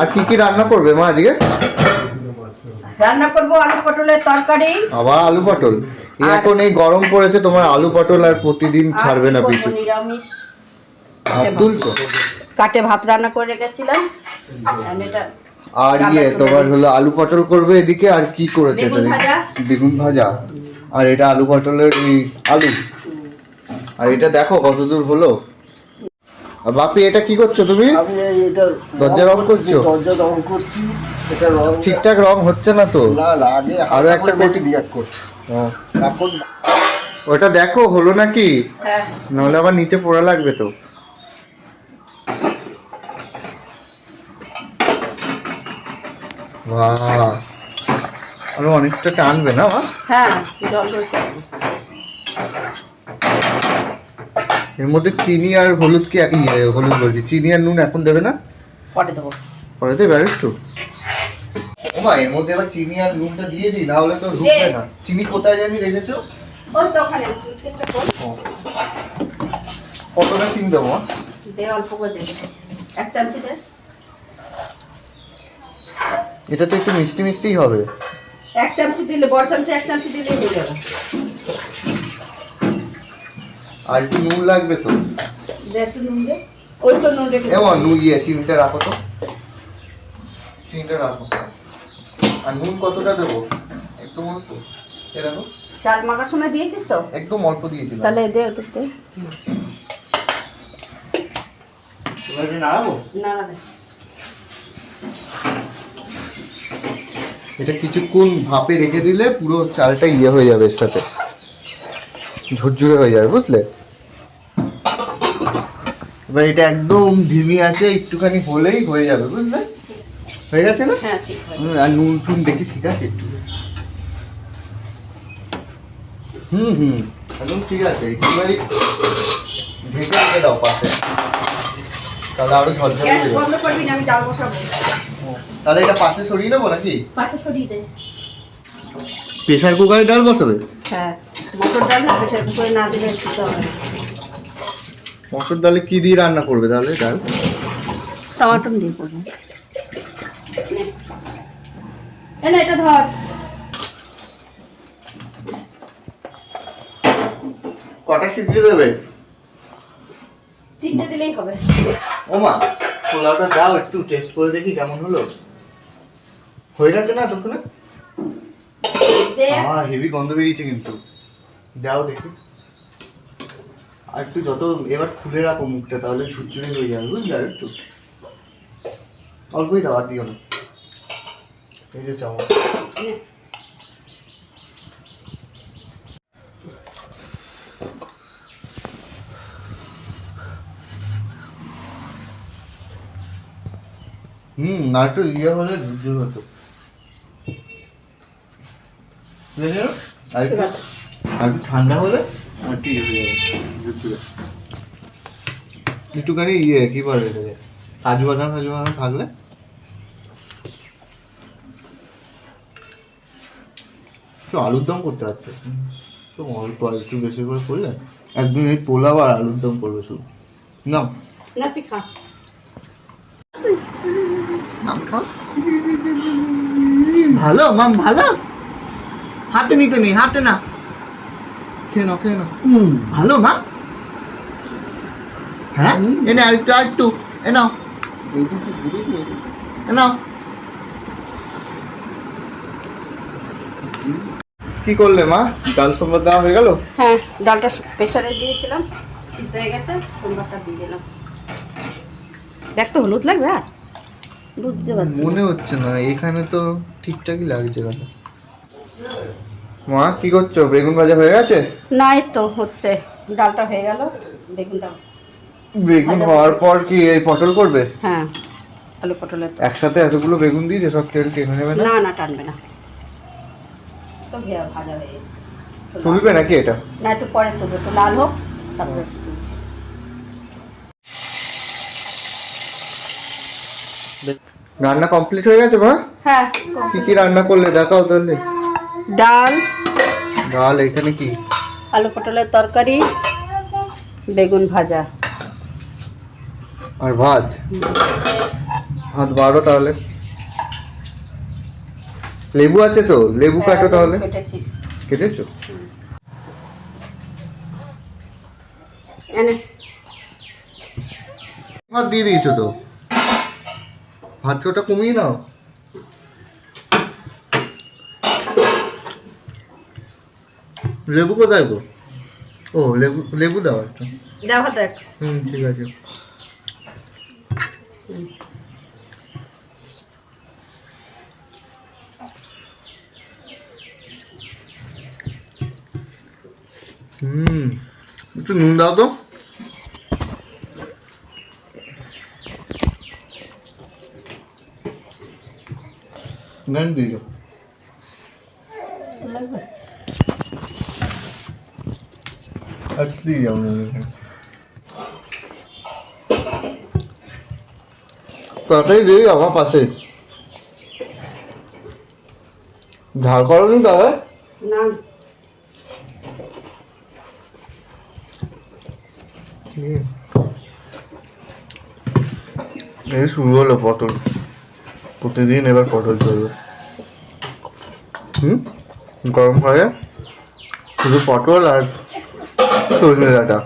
আর কি কি রান্না করবে মা আজকে? রান্না করব আলু পটলের তরকারি। আবার আলু পটল। এখন এই গরম পড়েছে তোমার আলু পটল আর প্রতিদিন ছাড়বে না পিছু নিরামিষ। ভাত তুলছো? কাটে ভাত রান্না করে রেখেছিলাম। আর এটা আর ইয়ে তোমার হলো আলু পটল করবে এদিকে আর কি করেছে এটা বেগুন ভাজা। আর এটা আলু পটলের আলু। আর এটা দেখো কতদূর হলো। বাপি এটা কি করছ তুমি? আমি এটা দরজা রং করছ? দরজা রং করছি এটা রং ঠিকঠাক রং হচ্ছে না তো? না না আগে আরও একটা কোটি রিয়াক্ট করছি এখন ওটা দেখো হলো নাকি? হ্যাঁ। নাহলে আবার নিচে পড়া লাগবে তো। বাহ। আরও অনেকটা টানবে না? হ্যাঁ জল এর মধ্যে চিনি আর হলুদ কি হলুদ বলছি। চিনি আর নুন এখন দেবে না? পরে দেবো। পরে দেবে আর একটু ওমা এর মধ্যে আবার চিনি আর নুনটা দিয়ে দিই না হলে তো ঢুকবে না। চিনি কোথায় জানি রেখেছো? ওই তো ওখানে কতটা চিনি দেবো? দে অল্প করে দে। এক চামচি দে। এটা তো একটু মিষ্টি মিষ্টিই হবে। এক চামচি দিলে বড় চামচি এক চামচি দিলে হয়ে যাবে। আর একটু নুন লাগবে তো? নুন। এমন ইয়ে চিনিটা রাখো তো। চিনিটা রাখো। আর নুন কতটা দেবো? একদম অল্প এ দেখো। চাল মাখার সময় দিয়েছিস তো? একদম অল্প দিয়েছিলাম। তাহলে দে একটু নাড়াবো? না না এটা কিছুক্ষণ ভাপে রেখে দিলে পুরো চালটা ইয়ে হয়ে যাবে এর সাথে। ঝুরঝুরে হয়ে যাবে বুঝলে? এবার এটা একদম ধিমি আছে একটুখানি হলেই হয়ে যাবে বুঝলে? হয়ে গেছে না? হ্যাঁ ঠিক আছে হুম, আর নুন টুন দেখি ঠিক আছে একটু। হুম হুম একদম ঠিক আছে একটুখানি ঢেকে রেখে দাও পাশে। তাহলে আরও ঝরঝরে হয়ে তাহলে এটা পাশে সরিয়ে নেব নাকি? পাশে সরিয়ে দে। প্রেশার কুকারে ডাল বসাবে? হ্যাঁ। মটর ডাল না প্রেশার কুকারে না দিলে খেতে হবে। মটর ডালে কি দিয়ে রান্না করবে তাহলে ডাল? টমাটো দিয়ে করব। নে। এটা ধর। কটা সিটি দেবে? তিনটে দিলেই হবে। ওমা পোলাওটা দাও একটু টেস্ট করে দেখি কেমন হলো। হয়ে গেছে না তখন হেভি গন্ধ বেরিয়েছে কিন্তু। দাও দেখি। আর একটু যত এবার খুলে রাখো মুখটা, তাহলে ঝুরঝুরে হয়ে যাবে, বুঝলে? আর একটু। অল্পই দাও, আর দিও না। এই যে চামচ। হুম না একটু ইয়ে হলে ঝুরঝুর হতো? আর একটু আর ঠান্ডা হলে? আর হয়ে যাবে একটুখানি ইয়ে কি বলে? কাজু বাদাম কাজু বাদাম থাকলে? তো আলুর দম করতে পারছে তো অল্প আর একটু বেশি করে করলে একদিন এই পোলাও আর আলুর দম করবে শুধু। না না তুই খা। মাম খাও। ভালো মাম ভালো। হাতে নিতে নেই হাতে না। খেয়ে নাও খেয়ে নাও। হুম ভালো মা। হ্যাঁ? এনে আরেকটু আরেকটু এ নাও এই দিক দিয়ে ঘুরে ঘুরে এ নাও। কি করলে মা? ডাল সম্বাদ দেওয়া হয়ে গেল? হ্যাঁ ডালটা প্রেশারে দিয়েছিলাম সিদ্ধ হয়ে গেছে দিয়ে দিলাম। দেখ তো হলুদ লাগবে আর? বুঝতে পারছি মনে হচ্ছে না এখানে তো ঠিকঠাকই লাগছে কেন? মা কি করছ? বেগুন ভাজা হয়ে গেছে? না এই তো হচ্ছে। ডালটা হয়ে গেল বেগুনটা বেগুন হওয়ার পর কি এই পটল করবে? হ্যাঁ আলু পটলের তো। একসাথে এতগুলো বেগুন দিয়ে সব তেল টেনে নেবে না? না না টানবে না। তো ভাজা হয়ে তুলবে নাকি এটা? না একটু পরে তুলবে। তো লাল হোক তারপরে রান্না কমপ্লিট হয়ে গেছে মা? হ্যাঁ কি কি রান্না করলে? দেখাও তাহলে। ডাল ডাল এখানে কি? আলু পটলের তরকারি বেগুন ভাজা। আর ভাত? হাত বাড়ো তাহলে। লেবু আছে তো? লেবু কাটো তাহলে। কেটেছো। এনে। ভাত দিয়ে দিয়েছ তো? ভাত ওটা কমিয়ে নাও? লেবু কোথায় গো? ও লেবু লেবু দাও একটা। দেখো দেখ হুম ঠিক আছে। হুম একটু নুন দাও তো। নুন দিয়ে যাও নুন এখানে তাড়াতাড়ি দিয়ে আমার পাশে ঝাল করনি তবে? না। এই শুরু হলো পটল। প্রতিদিন এবার পটল চলবে হুম? গরম হয়ে শুধু পটল আর সজনে ডাঁটা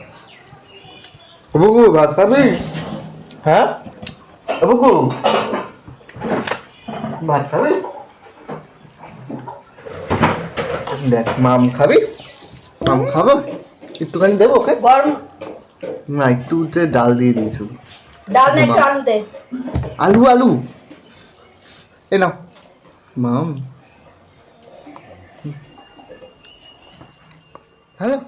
বুকু ভাত খাবি? হ্যাঁ? বুকু ভাত খাবি? দেখ মাম খাবি? মাম খাব? একটুখানি দেবো ওকে? গরম। না একটু যে ডাল দিয়ে দিয়েছ ডাল নেই একটু আলু দে। আলু আলু। এ নাও। মাম। হ্যালো?